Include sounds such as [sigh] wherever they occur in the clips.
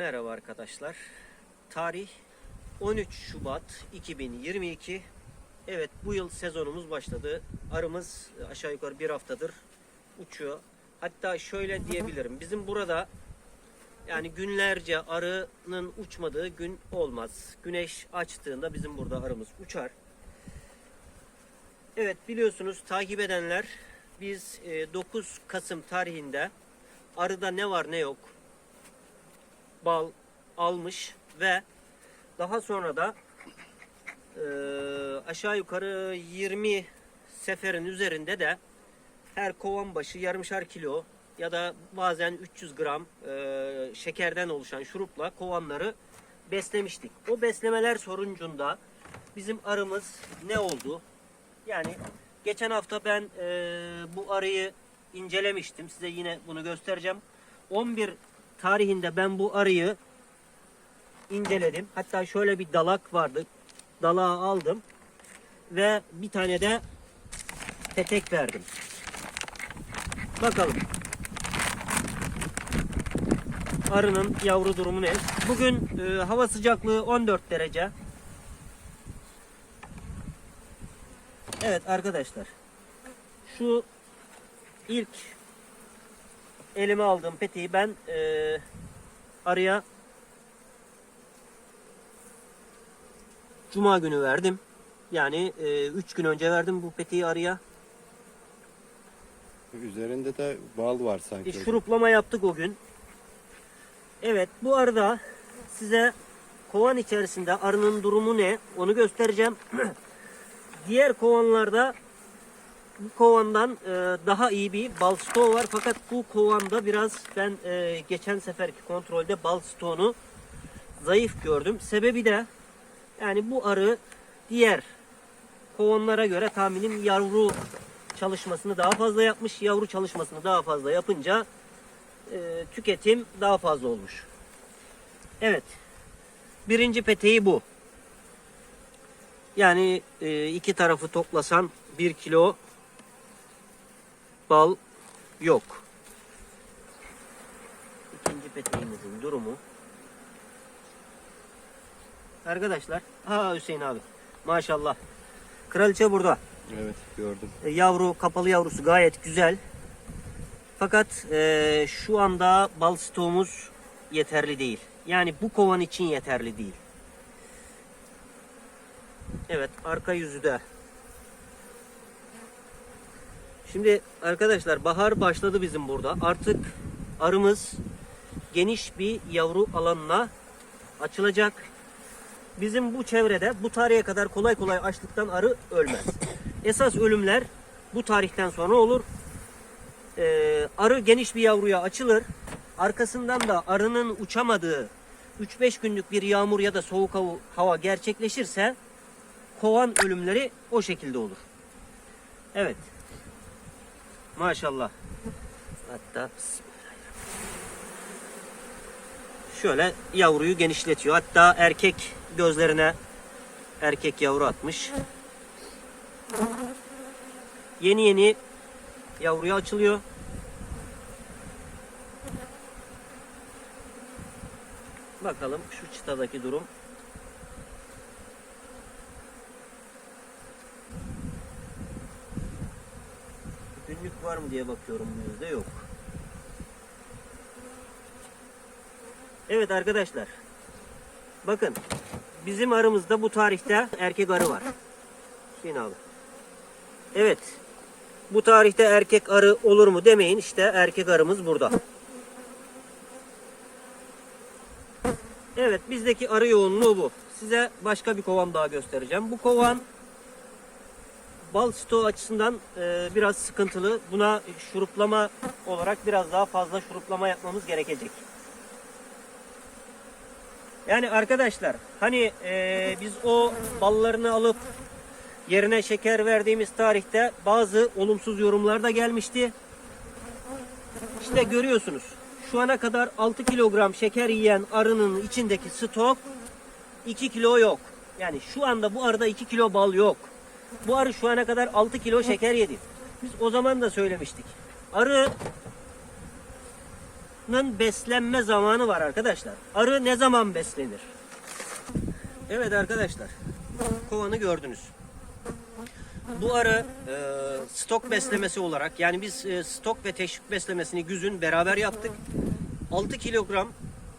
Merhaba arkadaşlar. Tarih 13 Şubat 2022. Evet bu yıl sezonumuz başladı. Arımız aşağı yukarı bir haftadır uçuyor. Hatta şöyle diyebilirim. Bizim burada yani günlerce arının uçmadığı gün olmaz. Güneş açtığında bizim burada arımız uçar. Evet biliyorsunuz takip edenler biz e, 9 Kasım tarihinde arıda ne var ne yok bal almış ve daha sonra da e, aşağı yukarı 20 seferin üzerinde de her kovan başı yarımşar kilo ya da bazen 300 gram e, şekerden oluşan şurupla kovanları beslemiştik. O beslemeler sonucunda bizim arımız ne oldu? Yani geçen hafta ben e, bu arıyı incelemiştim. Size yine bunu göstereceğim. 11 tarihinde ben bu arıyı inceledim. Hatta şöyle bir dalak vardı. Dalağı aldım ve bir tane de petek verdim. Bakalım. Arının yavru durumu ne? Bugün e, hava sıcaklığı 14 derece. Evet arkadaşlar. Şu ilk elime aldığım peteği ben e, arıya Cuma günü verdim. Yani 3 gün önce verdim bu peteği arıya. Üzerinde de bal var E, sanki. şuruplama yaptık o gün. Evet bu arada size kovan içerisinde arının durumu ne onu göstereceğim. [clears throat] Diğer kovanlarda bu kovandan e, daha iyi bir bal stoğu var. Fakat bu kovanda biraz ben e, geçen seferki kontrolde bal stoğunu zayıf gördüm. Sebebi de yani bu arı diğer kovanlara göre tahminim yavru çalışmasını daha fazla yapmış. Yavru çalışmasını daha fazla yapınca e, tüketim daha fazla olmuş. Evet. Birinci peteği bu. Yani e, iki tarafı toplasan bir kilo bal yok. İkinci peteğimizin durumu. Arkadaşlar. Ha Hüseyin abi. Maşallah. Kraliçe burada. Evet gördüm. E, Yavru, kapalı yavrusu gayet güzel. Fakat e, şu anda bal stoğumuz yeterli değil. Yani bu kovan için yeterli değil. Evet, arka yüzü de. Şimdi arkadaşlar bahar başladı bizim burada. Artık arımız geniş bir yavru alanına açılacak. Bizim bu çevrede bu tarihe kadar kolay kolay açlıktan arı ölmez. [coughs] Esas ölümler bu tarihten sonra olur. Ee, arı geniş bir yavruya açılır. Arkasından da arının uçamadığı 3-5 günlük bir yağmur ya da soğuk hava, hava gerçekleşirse kovan ölümleri o şekilde olur. Evet. Maşallah. Hatta şöyle yavruyu genişletiyor. Hatta erkek gözlerine erkek yavru atmış. Yeni yeni yavruya açılıyor. Bakalım şu çıtadaki durum. Günlük var mı diye bakıyorum bu yüzde yok. Evet arkadaşlar. Bakın bizim arımızda bu tarihte erkek arı var. Hüseyin abi. Evet. Bu tarihte erkek arı olur mu demeyin. İşte erkek arımız burada. Evet bizdeki arı yoğunluğu bu. Size başka bir kovan daha göstereceğim. Bu kovan bal stoğu açısından e, biraz sıkıntılı. Buna şuruplama olarak biraz daha fazla şuruplama yapmamız gerekecek. Yani arkadaşlar hani e, biz o ballarını alıp yerine şeker verdiğimiz tarihte bazı olumsuz yorumlar da gelmişti. İşte görüyorsunuz şu ana kadar 6 kilogram şeker yiyen arının içindeki stok 2 kilo yok. Yani şu anda bu arada 2 kilo bal yok. Bu arı şu ana kadar 6 kilo şeker yedi. Biz o zaman da söylemiştik. Arı arının beslenme zamanı var arkadaşlar. Arı ne zaman beslenir? Evet arkadaşlar. Kovanı gördünüz. Bu arı e, stok beslemesi olarak yani biz e, stok ve teşvik beslemesini güzün beraber yaptık. 6 kilogram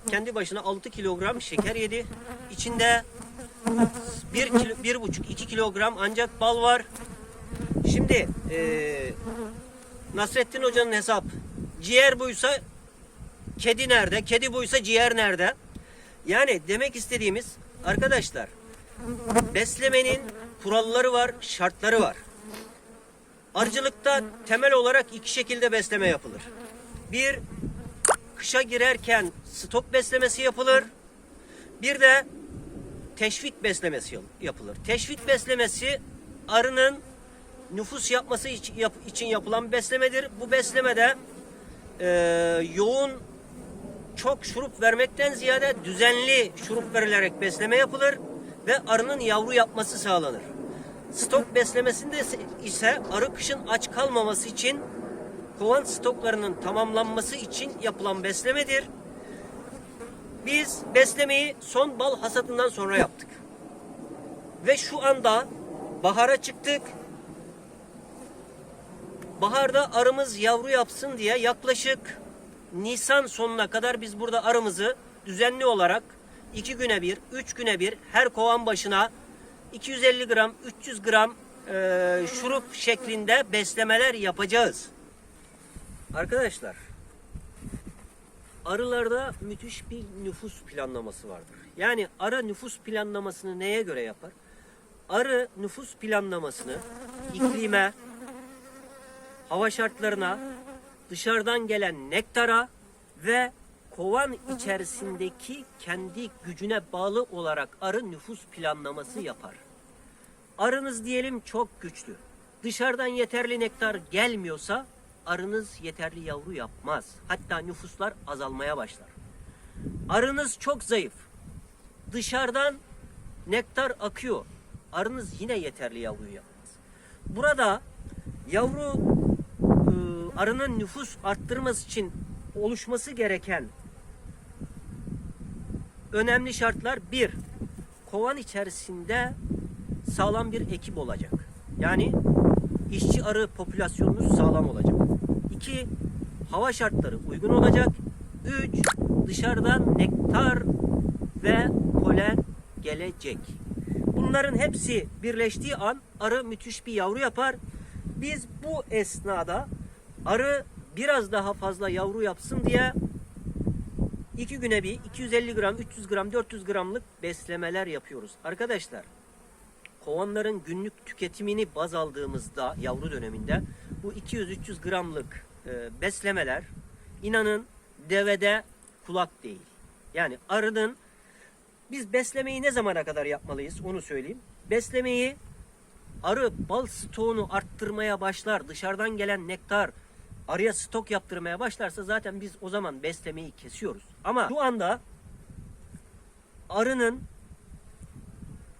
kendi başına 6 kilogram şeker yedi. İçinde 1 kilo, 1,5 2 kilogram ancak bal var. Şimdi e, Nasrettin Hoca'nın hesap ciğer buysa kedi nerede? Kedi buysa ciğer nerede? Yani demek istediğimiz arkadaşlar beslemenin kuralları var, şartları var. Arıcılıkta temel olarak iki şekilde besleme yapılır. Bir, kışa girerken stok beslemesi yapılır. Bir de teşvik beslemesi yapılır. Teşvik beslemesi arının nüfus yapması için, yap- için yapılan beslemedir. Bu beslemede e, yoğun çok şurup vermekten ziyade düzenli şurup verilerek besleme yapılır ve arının yavru yapması sağlanır. Stok beslemesinde ise arı kışın aç kalmaması için kovan stoklarının tamamlanması için yapılan beslemedir. Biz beslemeyi son bal hasadından sonra yaptık. Ve şu anda bahara çıktık. Baharda arımız yavru yapsın diye yaklaşık Nisan sonuna kadar biz burada arımızı düzenli olarak iki güne bir, üç güne bir her kovan başına 250 gram, 300 gram e, şurup şeklinde beslemeler yapacağız. Arkadaşlar arılarda müthiş bir nüfus planlaması vardır. Yani arı nüfus planlamasını neye göre yapar? Arı nüfus planlamasını iklime, hava şartlarına, dışarıdan gelen nektara ve kovan içerisindeki kendi gücüne bağlı olarak arı nüfus planlaması yapar. Arınız diyelim çok güçlü. Dışarıdan yeterli nektar gelmiyorsa arınız yeterli yavru yapmaz. Hatta nüfuslar azalmaya başlar. Arınız çok zayıf. Dışarıdan nektar akıyor. Arınız yine yeterli yavruyu yapmaz. Burada yavru e, arının nüfus arttırması için oluşması gereken önemli şartlar bir kovan içerisinde sağlam bir ekip olacak. Yani işçi arı popülasyonunuz sağlam olacak. İki hava şartları uygun olacak. Üç dışarıdan nektar ve polen gelecek. Bunların hepsi birleştiği an arı müthiş bir yavru yapar. Biz bu esnada arı biraz daha fazla yavru yapsın diye iki güne bir 250 gram, 300 gram, 400 gramlık beslemeler yapıyoruz. Arkadaşlar kovanların günlük tüketimini baz aldığımızda yavru döneminde bu 200-300 gramlık e, beslemeler inanın devede kulak değil. Yani arının biz beslemeyi ne zamana kadar yapmalıyız onu söyleyeyim. Beslemeyi arı bal stoğunu arttırmaya başlar. Dışarıdan gelen nektar arıya stok yaptırmaya başlarsa zaten biz o zaman beslemeyi kesiyoruz. Ama şu anda arının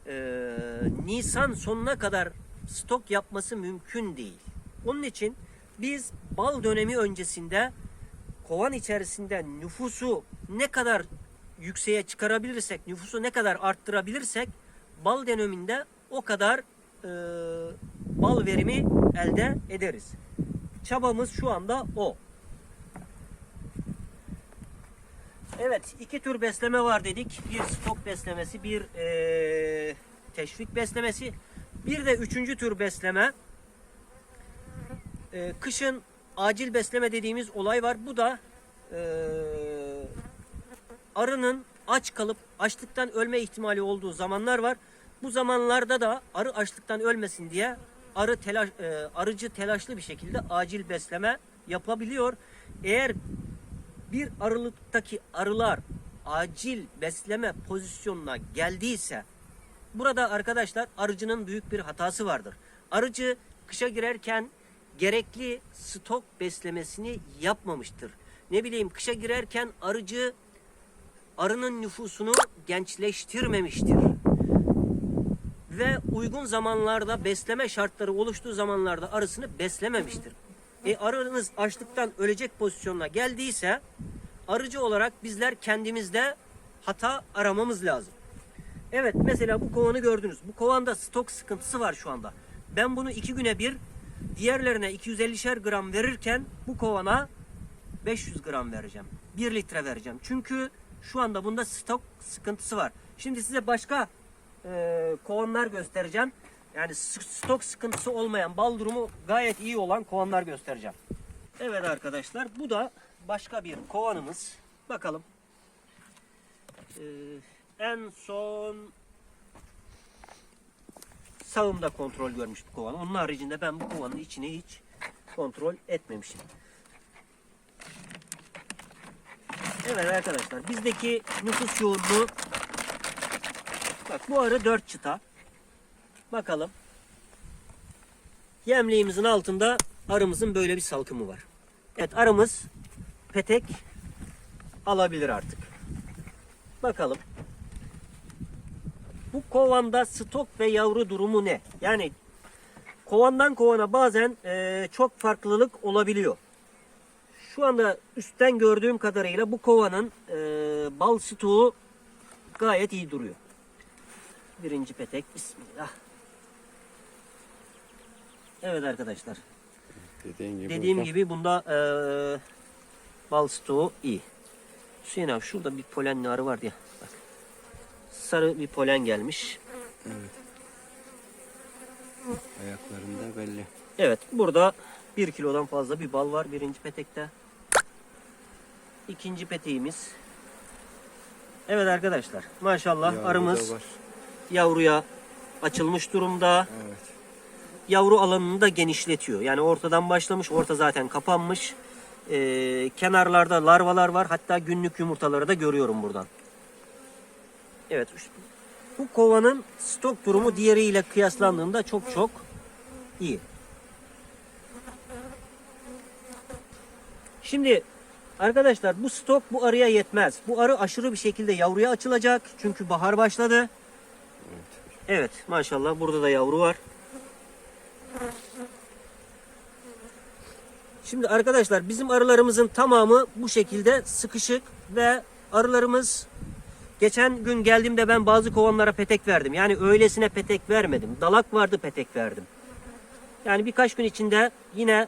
eee, Nisan sonuna kadar stok yapması mümkün değil. Onun için biz bal dönemi öncesinde kovan içerisinde nüfusu ne kadar yükseğe çıkarabilirsek, nüfusu ne kadar arttırabilirsek bal döneminde o kadar eee, bal verimi elde ederiz. Çabamız şu anda o. Evet, iki tür besleme var dedik. Bir stok beslemesi, bir eee, teşvik beslemesi. Bir de üçüncü tür besleme. Eee, kışın acil besleme dediğimiz olay var. Bu da eee, arının aç kalıp açlıktan ölme ihtimali olduğu zamanlar var. Bu zamanlarda da arı açlıktan ölmesin diye arı telaş, e, arıcı telaşlı bir şekilde acil besleme yapabiliyor. Eğer bir arılıktaki arılar acil besleme pozisyonuna geldiyse burada arkadaşlar arıcının büyük bir hatası vardır. Arıcı kışa girerken gerekli stok beslemesini yapmamıştır. Ne bileyim kışa girerken arıcı arının nüfusunu gençleştirmemiştir. Ve uygun zamanlarda besleme şartları oluştuğu zamanlarda arısını beslememiştir. E arınız açlıktan ölecek pozisyonuna geldiyse arıcı olarak bizler kendimizde hata aramamız lazım. Evet mesela bu kovanı gördünüz. Bu kovanda stok sıkıntısı var şu anda. Ben bunu iki güne bir diğerlerine 250'şer gram verirken bu kovana 500 gram vereceğim. 1 litre vereceğim. Çünkü şu anda bunda stok sıkıntısı var. Şimdi size başka e, kovanlar göstereceğim. Yani stok sıkıntısı olmayan, bal durumu gayet iyi olan kovanlar göstereceğim. Evet arkadaşlar bu da başka bir kovanımız. Bakalım. Ee, en son sağımda kontrol görmüş bu kovan. Onun haricinde ben bu kovanın içini hiç kontrol etmemişim. Evet arkadaşlar bizdeki nüfus yoğunluğu bak bu arı 4 çıta. Bakalım. Yemliğimizin altında arımızın böyle bir salkımı var. Evet arımız petek alabilir artık. Bakalım. Bu kovanda stok ve yavru durumu ne? Yani kovandan kovana bazen eee, çok farklılık olabiliyor. Şu anda üstten gördüğüm kadarıyla bu kovanın eee, bal stoğu gayet iyi duruyor. Birinci petek. Bismillah. Evet arkadaşlar. Dediğin gibi. Dediğim hocam. gibi bunda eee bal stoğu iyi. Hüseyin abi şurada bir polenli arı vardı ya. Sarı bir polen gelmiş. Ayaklarında belli. Evet burada bir kilodan fazla bir bal var birinci petekte. İkinci peteğimiz. Evet arkadaşlar maşallah Yavru arımız yavruya açılmış durumda. Evet. Yavru alanını da genişletiyor. Yani ortadan başlamış orta zaten kapanmış. Ee, kenarlarda larvalar var. Hatta günlük yumurtaları da görüyorum buradan. Evet. Bu kovanın stok durumu diğeriyle kıyaslandığında çok çok iyi. Şimdi arkadaşlar bu stok bu arıya yetmez. Bu arı aşırı bir şekilde yavruya açılacak. Çünkü bahar başladı. Evet maşallah burada da yavru var. Şimdi arkadaşlar bizim arılarımızın tamamı bu şekilde sıkışık ve arılarımız geçen gün geldiğimde ben bazı kovanlara petek verdim. Yani öylesine petek vermedim. Dalak vardı petek verdim. Yani birkaç gün içinde yine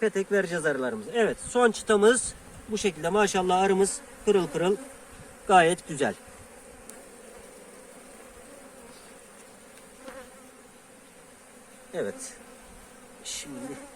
petek vereceğiz arılarımıza. Evet son çıtamız bu şekilde maşallah arımız pırıl pırıl gayet güzel. Evet. Şimdi